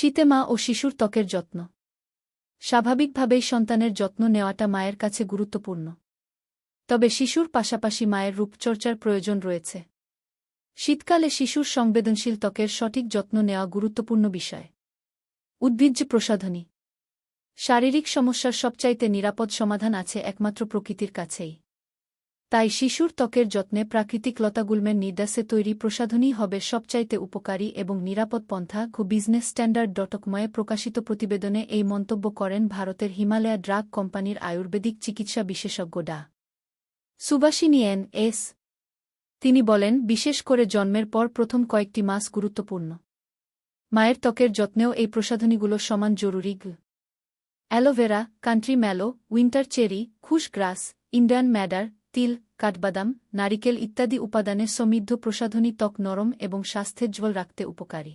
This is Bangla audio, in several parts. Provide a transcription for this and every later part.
শীতে মা ও শিশুর ত্বকের যত্ন। স্বাভাবিকভাবেই সন্তানের যত্ন নেওয়াটা মায়ের কাছে গুরুত্বপূর্ণ। তবে শিশুর পাশাপাশি মায়ের রূপচর্চার প্রয়োজন রয়েছে। শীতকালে শিশুর সংবেদনশীল ত্বকের সঠিক যত্ন নেওয়া গুরুত্বপূর্ণ বিষয়। উদ্ভিজ্জ প্রসাধনী। শারীরিক সমস্যার সবচাইতে নিরাপদ সমাধান আছে একমাত্র প্রকৃতির কাছেই। তাই শিশুর ত্বকের যত্নে প্রাকৃতিক লতাগুল্মের নির্দেশে তৈরি প্রসাধনী হবে সবচাইতে উপকারী এবং নিরাপদ পন্থা ঘু বিজনেস স্ট্যান্ডার্ড ডটকময়ে প্রকাশিত প্রতিবেদনে এই মন্তব্য করেন ভারতের হিমালয়া ড্রাগ কোম্পানির আয়ুর্বেদিক চিকিৎসা বিশেষজ্ঞ ডা। Subhashini N S. তিনি বলেন, বিশেষ করে জন্মের পর প্রথম কয়েকটি মাস গুরুত্বপূর্ণ। মায়ের ত্বকের যত্নেও এই প্রসাধনীগুলো সমান জরুরি গ aloe vera, country mallow, winter cherry, khus grass, Indian ম্যাডার তিল, কাঠবাদাম, নারিকেল ইত্যাদি উপাদানে সমৃদ্ধ প্রসাধনী ত্বক নরম এবং স্বাস্থ্যেজ্জ্বল রাখতে উপকারী।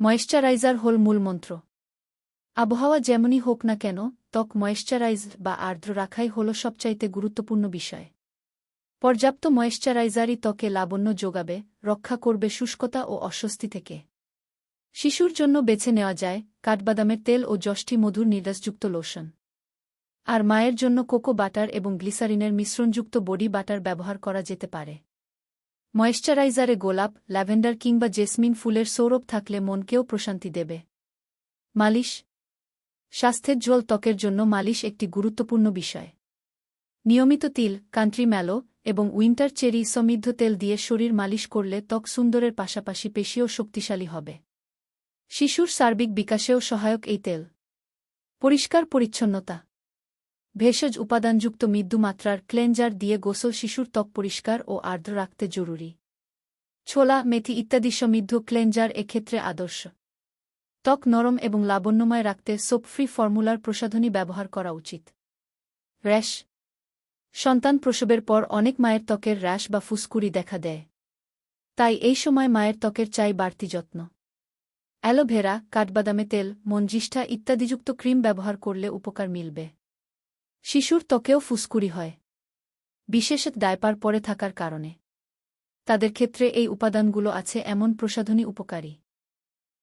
ময়েশ্চারাইজার হল মূলমন্ত্র আবহাওয়া যেমনই হোক না কেন, ত্বক ময়েশ্চারাইজ বা আর্দ্র রাখাই হল সবচাইতে গুরুত্বপূর্ণ বিষয়। পর্যাপ্ত ময়েশ্চারাইজারই ত্বকে লাবণ্য যোগাবে, রক্ষা করবে শুষ্কতা ও অস্বস্তি থেকে। শিশুর জন্য বেছে নেওয়া যায় কাঠবাদামের তেল ও যষ্টি মধুর নির্যাসযুক্ত লোশন। আর মায়ের জন্য কোকো বাটার এবং গ্লিসারিনের মিশ্রণযুক্ত বডি বাটার ব্যবহার করা যেতে পারে। ময়েশ্চারাইজারে গোলাপ, ল্যাভেন্ডার কিংবা জেসমিন ফুলের সৌরভ থাকলে মনকেও প্রশান্তি দেবে। মালিশ। স্বাস্থ্যের জল ত্বকের জন্য মালিশ একটি গুরুত্বপূর্ণ বিষয়। নিয়মিত তিল, কান্ট্রি ম্যালো এবং উইন্টার চেরি সমৃদ্ধ তেল দিয়ে শরীর মালিশ করলে ত্বক সুন্দরের পাশাপাশি পেশিও শক্তিশালী হবে। শিশুর সার্বিক বিকাশেও সহায়ক এই তেল। পরিষ্কার পরিচ্ছন্নতা। ভেষজ উপাদানযুক্ত মৃদুমাত্রার ক্লেঞ্জার দিয়ে গোসল শিশুর ত্বক পরিষ্কার ও আর্দ্র রাখতে জরুরি। ছোলা, মেথি ইত্যাদি সমৃদ্ধ ক্লেঞ্জার এক্ষেত্রে আদর্শ। ত্বক নরম এবং লাবণ্যময় রাখতে সোপ ফ্রি ফর্মুলার প্রসাধনী ব্যবহার করা উচিত। র্যাশ। সন্তান প্রসবের পর অনেক মায়ের ত্বকের র্যাশ বা ফুসকুড়ি দেখা দেয়। তাই এই সময় মায়ের ত্বকের চাই বাড়তি যত্ন। অ্যালোভেরা, কাঠবাদামে তেল মঞ্জিষ্ঠা ইত্যাদিযুক্ত ক্রিম ব্যবহার করলে উপকার মিলবে। শিশুর ত্বকেও ফুসকুড়ি হয়, বিশেষ ডায়পার পরে থাকার কারণে। তাদের ক্ষেত্রে এই উপাদানগুলো আছে এমন প্রসাধনী উপকারী।